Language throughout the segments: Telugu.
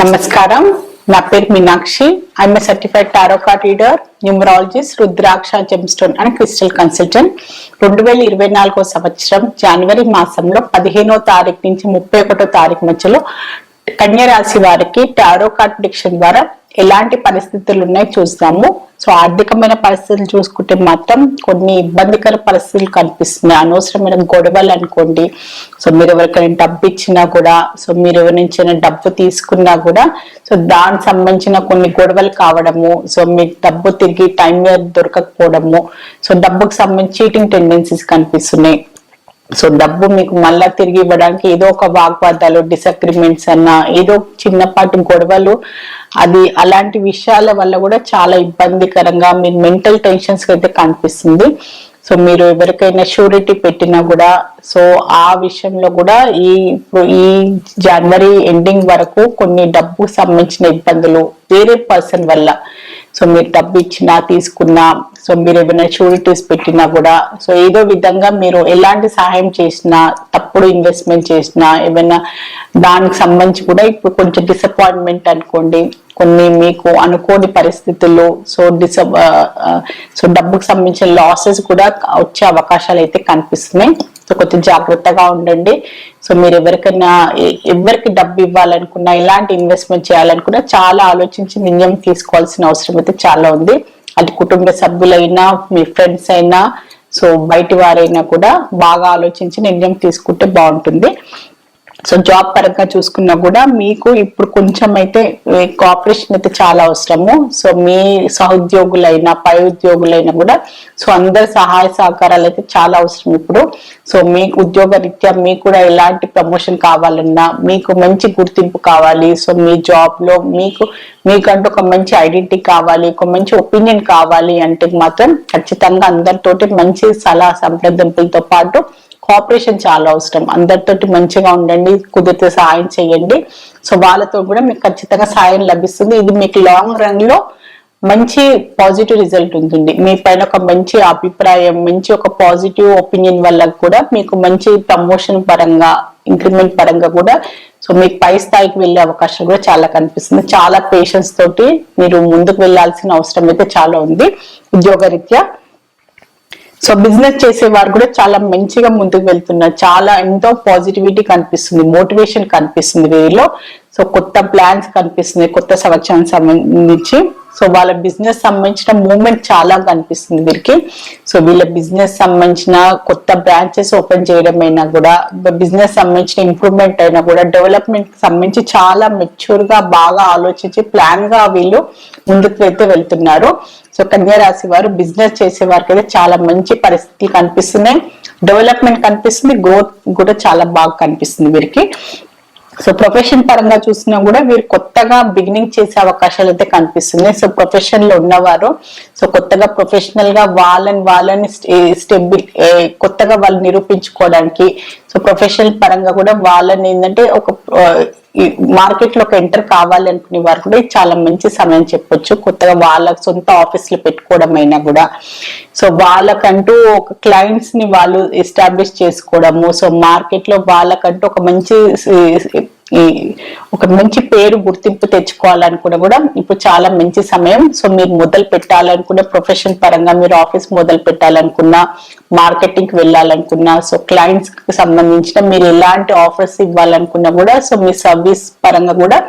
నమస్కారం. నా పేరు Meenakshi. I'm a certified tarot card reader numerologist rudraksha gemstone and crystal consultant రెండు వేల ఇరవై నాలుగో సంవత్సరం జనవరి మాసంలో పదిహేనో తారీఖు నుంచి ముప్పై ఒకటో తారీఖు మధ్యలో కన్యరాశి వారికి టారో కార్డ్ ప్రిడిక్షన్ ద్వారా ఎలాంటి పరిస్థితులు ఉన్నాయి చూస్తాము. సో ఆర్థికమైన పరిస్థితులు చూసుకుంటే మాత్రం కొన్ని ఇబ్బందికర పరిస్థితులు కనిపిస్తున్నాయి. అనవసరమైన గొడవలు అనుకోండి. సో మీరు ఎవరికైనా డబ్బు ఇచ్చినా కూడా సో మీరు ఎవరి డబ్బు తీసుకున్నా కూడా సో దానికి సంబంధించిన కొన్ని గొడవలు కావడము సో మీకు డబ్బు తిరిగి టైం దొరకకపోవడము సో డబ్బుకు సంబంధించి చీటింగ్ టెండెన్సీస్ కనిపిస్తున్నాయి. సో డబ్బు మీకు మళ్ళా తిరిగి ఇవ్వడానికి ఏదో ఒక వాగ్వాదాలు డిసగ్రిమెంట్స్ అన్న ఏదో చిన్నపాటి గొడవలు అది అలాంటి విషయాల వల్ల కూడా చాలా ఇబ్బందికరంగా మీరు మెంటల్ టెన్షన్స్ అయితే కనిపిస్తుంది. సో మీరు ఎవరికైనా షూరిటీ పెట్టినా కూడా సో ఆ విషయంలో కూడా ఈ ఈ జనవరి ఎండింగ్ వరకు కొన్ని డబ్బుకు సంబంధించిన ఇబ్బందులు వేరే పర్సన్ వల్ల సో మీరు డబ్బు ఇచ్చినా తీసుకున్నా సో మీరు ఏమైనా షూరిటీస్ పెట్టినా కూడా సో ఏదో విధంగా మీరు ఎలాంటి సహాయం చేసినా తప్పుడు ఇన్వెస్ట్మెంట్ చేసినా ఏమైనా దానికి సంబంధించి కూడా ఇప్పుడు కొంచెం డిసప్పాయింట్మెంట్ అనుకోండి కొన్ని మీకు అనుకోని పరిస్థితుల్లో సో డిస సో డబ్బుకు సంబంధించిన లాసెస్ కూడా వచ్చే అవకాశాలు అయితే కనిపిస్తున్నాయి. సో కొంచెం జాగ్రత్తగా ఉండండి. సో మీరు ఎవరికైనా ఎవరికి డబ్బు ఇవ్వాలనుకున్నా ఎలాంటి ఇన్వెస్ట్మెంట్ చేయాలనుకున్నా చాలా ఆలోచించి నిర్ణయం తీసుకోవాల్సిన అవసరం అయితే చాలా ఉంది. అది కుటుంబ సభ్యులైనా మీ ఫ్రెండ్స్ అయినా సో బయటి వారైనా కూడా బాగా ఆలోచించి నిర్ణయం తీసుకుంటే బాగుంటుంది. సో జాబ్ పరంగా చూసుకున్నా కూడా మీకు ఇప్పుడు కొంచెం అయితే కోఆపరేషన్ అయితే చాలా అవసరము. సో మీ సహోద్యోగులైనా పై ఉద్యోగులైనా కూడా సో అందరి సహాయ సహకారాలు అయితే చాలా అవసరం ఇప్పుడు. సో మీకు ఉద్యోగ రీత్యా మీకు కూడా ఎలాంటి ప్రమోషన్ కావాలన్నా మీకు మంచి గుర్తింపు కావాలి. సో మీ జాబ్లో మీకు మీకంటూ ఒక మంచి ఐడెంటిటీ కావాలి ఒక మంచి ఒపీనియన్ కావాలి అంటే మాత్రం ఖచ్చితంగా అందరితోటి మంచి సలహా సంప్రదింపులతో పాటు కోఆపరేషన్ చాలా అవసరం. అందరితోటి మంచిగా ఉండండి కుదిరితే సాయం చేయండి. సో వాళ్ళతో కూడా మీకు ఖచ్చితంగా సాయం లభిస్తుంది. ఇది మీకు లాంగ్ రన్లో మంచి పాజిటివ్ రిజల్ట్ ఉంటుంది. మీ పైన ఒక మంచి అభిప్రాయం మంచి ఒక పాజిటివ్ ఒపీనియన్ వల్ల కూడా మీకు మంచి ప్రమోషన్ పరంగా ఇంక్రిమెంట్ పరంగా కూడా సో మీకు పై స్థాయికి వెళ్ళే అవకాశం కూడా చాలా కనిపిస్తుంది. చాలా పేషెన్స్ తోటి మీరు ముందుకు వెళ్ళాల్సిన అవసరం అయితే చాలా ఉంది. ఉద్యోగరీత్యా సో బిజినెస్ చేసే వారు కూడా చాలా మంచిగా ముందుకు వెళ్తున్నారు. చాలా ఎంతో పాజిటివిటీ కనిపిస్తుంది మోటివేషన్ కనిపిస్తుంది. వీరిలో సో కొత్త ప్లాన్స్ కనిపిస్తుంది కొత్త సంవత్సరానికి సంబంధించి. సో వాళ్ళ బిజినెస్ సంబంధించిన మూమెంట్ చాలా కనిపిస్తుంది వీరికి. సో వీళ్ళ బిజినెస్ సంబంధించిన కొత్త బ్రాంచెస్ ఓపెన్ చేయడం అయినా కూడా బిజినెస్ సంబంధించిన ఇంప్రూవ్మెంట్ అయినా కూడా డెవలప్మెంట్ సంబంధించి చాలా మెచ్యూర్గా బాగా ఆలోచించి ప్లాన్గా వీళ్ళు ముందుకు అయితే వెళ్తున్నారు. సో కన్యారాశి వారు బిజినెస్ చేసే వారికి అయితే చాలా మంచి పరిస్థితులు కనిపిస్తున్నాయి. డెవలప్మెంట్ కనిపిస్తుంది గ్రోత్ కూడా చాలా బాగా కనిపిస్తుంది వీరికి. సో ప్రొఫెషన్ పరంగా చూసినా కూడా వీరు కొత్తగా బిగినింగ్ చేసే అవకాశాలు అయితే కనిపిస్తున్నాయి. సో ప్రొఫెషన్లో ఉన్నవారు సో కొత్తగా ప్రొఫెషనల్గా వాళ్ళని వాళ్ళని స్టెబిల్ కొత్తగా వాళ్ళు నిరూపించుకోవడానికి సో ప్రొఫెషనల్ పరంగా కూడా వాళ్ళని ఏంటంటే ఒక మార్కెట్లో ఒక ఎంటర్ కావాలి అనుకునే వారు కూడా చాలా మంచి సమయం చెప్పొచ్చు. కొత్తగా వాళ్ళ సొంత ఆఫీసులు పెట్టుకోవడం అయినా కూడా. సో వాళ్ళకంటూ ఒక క్లయింట్స్ని వాళ్ళు ఎస్టాబ్లిష్ చేసుకోవడము. సో మార్కెట్లో వాళ్ళకంటూ ఒక మంచి ఈ ఒక మంచి పేరు గుర్తింపు తెచ్చుకోవాలనుకున్న కూడా ఇప్పుడు చాలా మంచి సమయం. సో మీరు మొదలు పెట్టాలనుకున్న ప్రొఫెషన్ పరంగా మీరు ఆఫీస్ మొదలు పెట్టాలనుకున్నా మార్కెటింగ్ వెళ్ళాలనుకున్నా సో క్లయింట్స్కి సంబంధించిన మీరు ఎలాంటి ఆఫర్స్ ఇవ్వాలనుకున్నా కూడా సో మీ సర్వీస్ పరంగా కూడా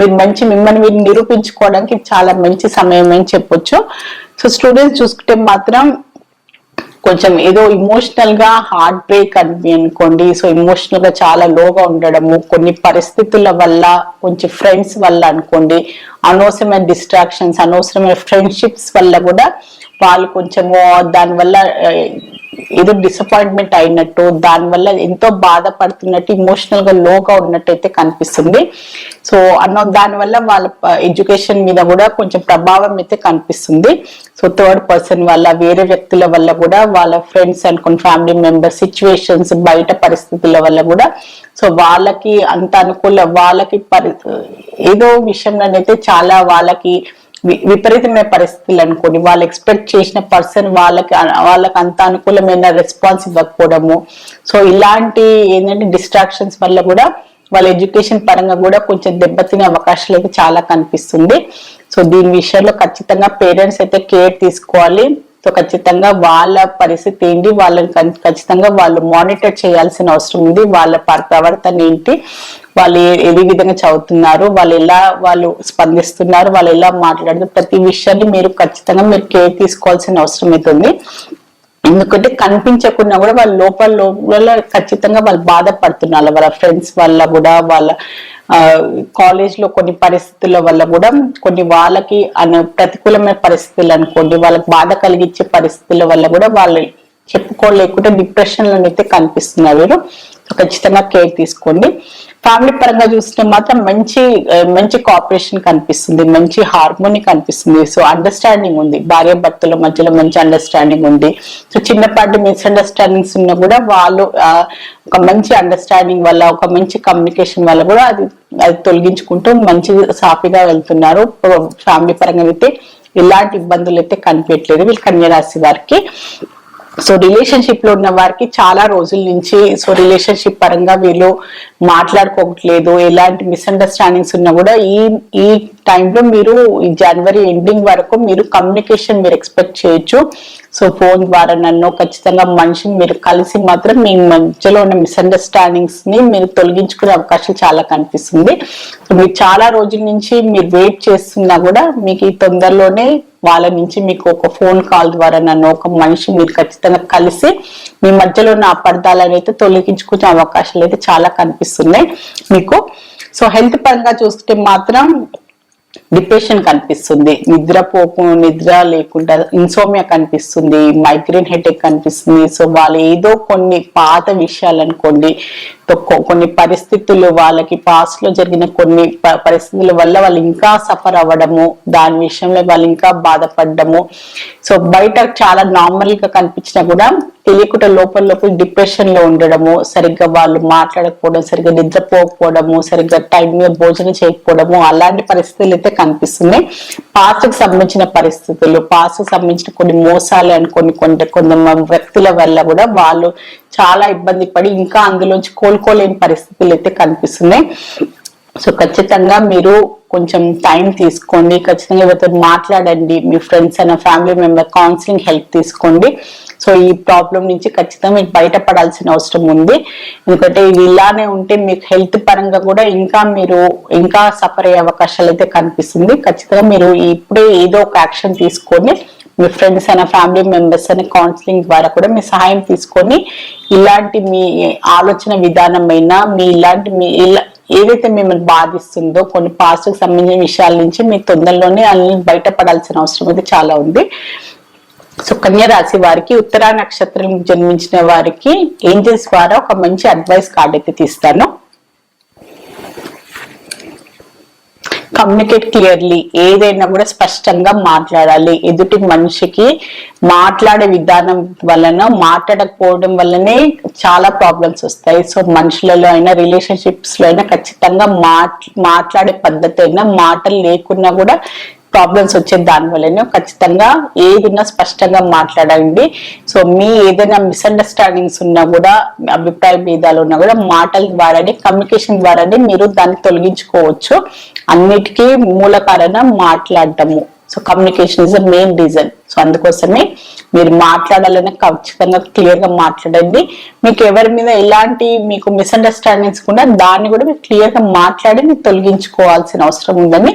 మీరు మంచి మిమ్మల్ని మీరు నిరూపించుకోవడానికి చాలా మంచి సమయం అని చెప్పొచ్చు. సో స్టూడెంట్స్ చూసుకుంటే మాత్రం కొంచెం ఏదో ఇమోషనల్గా హార్ట్ బ్రేక్ అని అనుకోండి. సో ఇమోషనల్గా చాలా లోగా ఉండడము కొన్ని పరిస్థితుల వల్ల కొంచెం ఫ్రెండ్స్ వల్ల అనుకోండి. అనవసరమైన డిస్ట్రాక్షన్స్ అనవసరమైన ఫ్రెండ్షిప్స్ వల్ల కూడా వాళ్ళు కొంచెము దానివల్ల ఏదో డిసప్పాయింట్మెంట్ అయినట్టు దానివల్ల ఎంతో బాధపడుతున్నట్టు ఇమోషనల్గా లోగా ఉన్నట్టయితే కనిపిస్తుంది. సో అన్న దానివల్ల వాళ్ళ ఎడ్యుకేషన్ మీద కూడా కొంచెం ప్రభావం అయితే కనిపిస్తుంది. సో థర్డ్ పర్సన్ వల్ల వేరే వ్యక్తుల వల్ల కూడా వాళ్ళ ఫ్రెండ్స్ అనుకున్న ఫ్యామిలీ మెంబర్స్ సిచ్యువేషన్స్ బయట పరిస్థితుల వల్ల కూడా. సో వాళ్ళకి అంత అనుకూల వాళ్ళకి పరి ఏదో విషయంలోనైతే చాలా వాళ్ళకి వి- విపరీతమైన పరిస్థితులు అనుకోండి. వాళ్ళు ఎక్స్పెక్ట్ చేసిన పర్సన్ వాళ్ళకి వాళ్ళకి అంత అనుకూలమైన రెస్పాన్స్ ఇవ్వకపోవడము. సో ఇలాంటి ఏంటంటే డిస్ట్రాక్షన్స్ వల్ల కూడా వాళ్ళ ఎడ్యుకేషన్ పరంగా కూడా కొంచెం దెబ్బతినే అవకాశాలు అయితే చాలా కనిపిస్తుంది. సో దీని విషయంలో ఖచ్చితంగా పేరెంట్స్ అయితే కేర్ తీసుకోవాలి. సో ఖచ్చితంగా వాళ్ళ పరిస్థితి ఏంటి? వాళ్ళని ఖచ్చితంగా వాళ్ళు మానిటర్ చేయాల్సిన అవసరం ఉంది. వాళ్ళ ప్రవర్తన ఏంటి? వాళ్ళు ఏ విధంగా చదువుతున్నారు? వాళ్ళు ఎలా వాళ్ళు స్పందిస్తున్నారు? వాళ్ళు ఎలా మాట్లాడుతున్నారు ప్రతి విషయాన్ని మీరు ఖచ్చితంగా మీరు కేర్ తీసుకోవాల్సిన అవసరం అవుతుంది ఎందుకంటే కనిపించకుండా కూడా వాళ్ళ లోపల లోపల ఖచ్చితంగా వాళ్ళు బాధపడుతున్నారు. వాళ్ళ ఫ్రెండ్స్ వల్ల కూడా వాళ్ళ కాలేజ్లో కొన్ని పరిస్థితుల వల్ల కూడా కొన్ని వాళ్ళకి అన ప్రతికూలమైన పరిస్థితులు అనుకోండి వాళ్ళకి బాధ కలిగించే పరిస్థితుల వల్ల కూడా వాళ్ళు చెప్పుకోలేకుంటే డిప్రెషన్లో అయితే కనిపిస్తున్నారు వీరు. ఖచ్చితంగా కేర్ తీసుకోండి. ఫ్యామిలీ పరంగా చూస్తే మాత్రం మంచి మంచి కోఆపరేషన్ కనిపిస్తుంది మంచి హార్మోని కనిపిస్తుంది. సో అండర్స్టాండింగ్ ఉంది భార్య భర్తల మధ్యలో మంచి అండర్స్టాండింగ్ ఉంది. సో చిన్నపాటి మిస్అండర్స్టాండింగ్స్ ఉన్నా కూడా వాళ్ళు ఒక మంచి అండర్స్టాండింగ్ వల్ల ఒక మంచి కమ్యూనికేషన్ వల్ల కూడా అది అది తొలగించుకుంటూ మంచి సాఫీగా వెళ్తున్నారు. ఫ్యామిలీ పరంగా అయితే ఎలాంటి ఇబ్బందులు అయితే కనిపించట్లేదు వీళ్ళు కన్యరాశి వారికి. సో రిలేషన్షిప్లో ఉన్న వారికి చాలా రోజుల నుంచి సో రిలేషన్షిప్ పరంగా వీళ్ళు మాట్లాడుకోవట్లేదు. ఎలాంటి మిస్అండర్స్టాండింగ్స్ ఉన్నా కూడా ఈ ఈ టైంలో మీరు ఈ జనవరి ఎండింగ్ వరకు మీరు కమ్యూనికేషన్ మీరు ఎక్స్పెక్ట్ చేయొచ్చు. సో ఫోన్ ద్వారా నన్ను ఖచ్చితంగా మనిషిని మీరు కలిసి మాత్రం మీ మధ్యలో ఉన్న మిస్అండర్స్టాండింగ్స్ని మీరు తొలగించుకునే అవకాశం చాలా కనిపిస్తుంది. సో మీరు చాలా రోజుల నుంచి మీరు వెయిట్ చేస్తున్నా కూడా మీకు ఈ తొందరలోనే వాళ్ళ నుంచి మీకు ఒక ఫోన్ కాల్ ద్వారా నన్ను ఒక మనిషి మీరు ఖచ్చితంగా కలిసి మీ మధ్యలో ఉన్న అపార్థాలను అయితే తొలగించుకునే అవకాశాలు అయితే చాలా కనిపిస్తున్నాయి మీకు. సో హెల్త్ పరంగా చూస్తే మాత్రం డిప్రెషన్ కనిపిస్తుంది నిద్రపోకు నిద్ర లేకుండా ఇన్సోమియా కనిపిస్తుంది మైగ్రేన్ హెడేక్ కనిపిస్తుంది. సో వాళ్ళు ఏదో కొన్ని పాత విషయాలు అనుకోండి కొన్ని పరిస్థితులు వాళ్ళకి పాస్ట్లో జరిగిన కొన్ని ప- పరిస్థితుల వల్ల వాళ్ళు ఇంకా సఫర్ అవ్వడము దాని విషయంలో వాళ్ళు ఇంకా బాధపడ్డము. సో బయట చాలా నార్మల్గా కనిపించినా కూడా తెలియకుండా లోపల లోపల డిప్రెషన్లో ఉండడము సరిగ్గా వాళ్ళు మాట్లాడకపోవడం సరిగ్గా నిద్రపోకపోవడము సరిగ్గా టైం మీద భోజనం చేయకపోవడము అలాంటి పరిస్థితులు అయితే కనిపిస్తున్నాయి. పాస్ట్కి సంబంధించిన పరిస్థితులు పాస్ట్కి సంబంధించిన కొన్ని మోసాలు అని కొన్ని కొన్ని కొంత వ్యక్తుల వల్ల కూడా వాళ్ళు చాలా ఇబ్బంది పడి ఇంకా అందులోంచి కోలుకోలేని పరిస్థితులు అయితే కనిపిస్తున్నాయి. సో ఖచ్చితంగా మీరు కొంచెం టైం తీసుకోండి. ఖచ్చితంగా ఎవరితో మాట్లాడండి. మీ ఫ్రెండ్స్ అయినా ఫ్యామిలీ మెంబర్ కౌన్సిలింగ్ హెల్ప్ తీసుకోండి. సో ఈ ప్రాబ్లం నుంచి ఖచ్చితంగా మీకు బయటపడాల్సిన అవసరం ఉంది. ఎందుకంటే ఇది ఇలానే ఉంటే మీకు హెల్త్ పరంగా కూడా ఇంకా మీరు ఇంకా సఫర్ అయ్యే అవకాశాలు అయితే కనిపిస్తుంది. ఖచ్చితంగా మీరు ఇప్పుడే ఏదో ఒక యాక్షన్ తీసుకొని మీ ఫ్రెండ్స్ అయినా ఫ్యామిలీ మెంబర్స్ అని కౌన్సిలింగ్ ద్వారా కూడా మీ సహాయం తీసుకొని ఇలాంటి మీ ఆలోచన విధానమైన మీ ఇలాంటి మీ ఇలా ఏదైతే మిమ్మల్ని బాధిస్తుందో కొన్ని పాస్ట్కి సంబంధించిన విషయాల నుంచి మీ తొందరలోనే అన్ని బయటపడాల్సిన అవసరం అయితే చాలా ఉంది. సుకన్య రాశి వారికి ఉత్తరా నక్షత్రం జన్మించిన వారికి ఏంజల్స్ ద్వారా ఒక మంచి అడ్వైస్ కార్డ్ అయితే తీస్తాను. కమ్యూనికేట్ క్లియర్లీ ఏదైనా కూడా స్పష్టంగా మాట్లాడాలి. ఎదుటి మనిషికి మాట్లాడే విధానం వలన మాట్లాడకపోవడం వల్లనే చాలా ప్రాబ్లమ్స్ వస్తాయి. సో మనుషులలో అయినా రిలేషన్షిప్స్లో అయినా ఖచ్చితంగా మాట్లాడే పద్ధతి అయినా మాటలు లేకున్నా కూడా ప్రాబ్లమ్స్ వచ్చే దాని వల్లనే ఖచ్చితంగా ఏది ఉన్నా స్పష్టంగా మాట్లాడండి సో మీ ఏదైనా మిస్అండర్స్టాండింగ్స్ ఉన్నా కూడా అభిప్రాయ భేదాలు ఉన్నా కూడా మాటల ద్వారానే కమ్యూనికేషన్ ద్వారానే మీరు దాన్ని తొలగించుకోవచ్చు. అన్నిటికీ మూల కారణం మాట్లాడటము. So communication is the main reason so అందుకోసమే మీరు మాట్లాడాలని ఖచ్చితంగా క్లియర్గా మాట్లాడండి. మీకు ఎవరి మీద ఎలాంటి మీకు మిస్అండర్స్టాండింగ్స్ కూడా దాన్ని కూడా మీరు క్లియర్గా మాట్లాడి మీరు తొలగించుకోవాల్సిన అవసరం ఉందని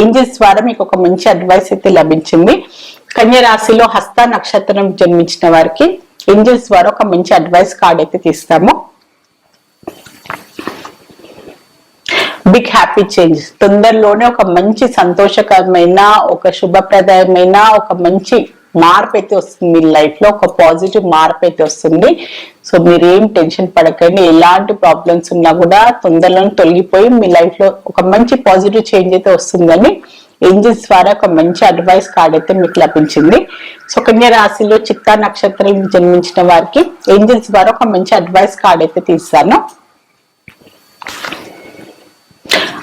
ఏంజల్స్ ద్వారా మీకు ఒక మంచి అడ్వైస్ అయితే లభించింది. కన్యరాశిలో హస్త నక్షత్రం జన్మించిన వారికి ఏంజల్స్ ద్వారా ఒక మంచి అడ్వైస్ కార్డ్ అయితే తీస్తాము. బిగ్ హ్యాపీ చేంజ్ తొందరలోనే ఒక మంచి సంతోషకరమైన ఒక శుభప్రదాయమైన ఒక మంచి మార్పు అయితే వస్తుంది. మీ లైఫ్లో ఒక పాజిటివ్ మార్పు అయితే వస్తుంది. సో మీరు ఏం టెన్షన్ పడకండి. ఎలాంటి ప్రాబ్లమ్స్ ఉన్నా కూడా తొందరలోనే తొలగిపోయి మీ లైఫ్లో ఒక మంచి పాజిటివ్ చేంజ్ అయితే వస్తుందని ఏంజల్స్ ద్వారా ఒక మంచి అడ్వైస్ కార్డ్ అయితే మీకు లభించింది. సో కన్య రాశిలో చిత్తా నక్షత్రం జన్మించిన వారికి ఏంజల్స్ ద్వారా ఒక మంచి అడ్వైస్ కార్డ్ అయితే తీస్తాను.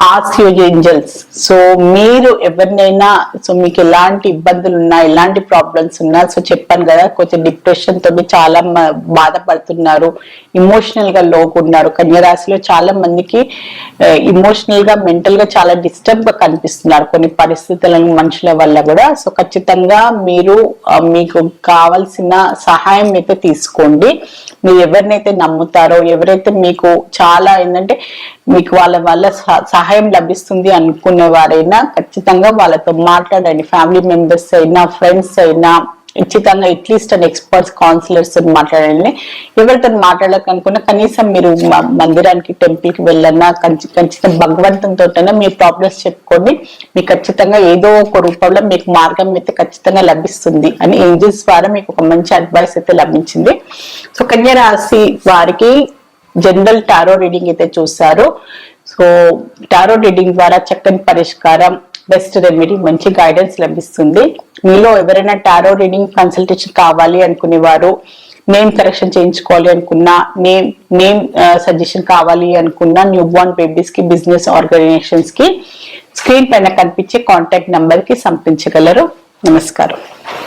ఆస్ యూజ్ ఏంజల్స్ సో మీరు ఎవరినైనా సో మీకు ఎలాంటి ఇబ్బందులు ఉన్నా ఎలాంటి ప్రాబ్లమ్స్ ఉన్నా సో చెప్పాను కదా కొంచెం డిప్రెషన్ తోటి చాలా మ- బాధపడుతున్నారు ఇమోషనల్గా లోకున్నారు కన్యరాశిలో చాలా మందికి ఇమోషనల్గా మెంటల్గా చాలా డిస్టర్బ్గా కనిపిస్తున్నారు. కొన్ని పరిస్థితులను మనుషుల వల్ల కూడా. సో ఖచ్చితంగా మీరు మీకు కావాల్సిన సహాయం అయితే తీసుకోండి. మీరు ఎవరినైతే నమ్ముతారో ఎవరైతే మీకు చాలా ఏంటంటే మీకు వాళ్ళ వల్ల సహ- సహాయం లభిస్తుంది అనుకునే వారైనా ఖచ్చితంగా వాళ్ళతో మాట్లాడండి. ఫ్యామిలీ మెంబర్స్ అయినా ఫ్రెండ్స్ అయినా ఖచ్చితంగా అట్లీస్ట్ అని ఎక్స్పర్ట్స్ కౌన్సిలర్స్ మాట్లాడండి. ఎవరితో మాట్లాడాలనుకున్నా కనీసం మీరు మందిరానికి టెంపుల్కి వెళ్ళన్నా ఖచ్చితంగా భగవంతునితోటైనా మీ ప్రాబ్లమ్స్ చెప్పుకోండి. మీకు ఖచ్చితంగా ఏదో ఒక రూపంలో మీకు మార్గం అయితే ఖచ్చితంగా లభిస్తుంది అని ఏంజల్స్ ద్వారా మీకు ఒక మంచి అడ్వైస్ అయితే లభించింది. సో కన్యా రాశి వారికి జనరల్ టారో రీడింగ్ అయితే చూసారు సో టారో రీడింగ్ ద్వారా చక్కని పరిష్కారం బెస్ట్ రెమెడీ మంచి గైడెన్స్ లభిస్తుంది. మీలో ఎవరైనా టారో రీడింగ్ కన్సల్టేషన్ కావాలి అనుకునేవారు నేమ్ కరెక్షన్ చేయించుకోవాలి అనుకున్నా నేమ్ నేమ్ సజెషన్ కావాలి అనుకున్నా న్యూ బోర్న్ బేబీస్కి బిజినెస్ ఆర్గనైజేషన్స్కి స్క్రీన్ పైన కనిపించే కాంటాక్ట్ నంబర్కి సంపించగలరు నమస్కారం.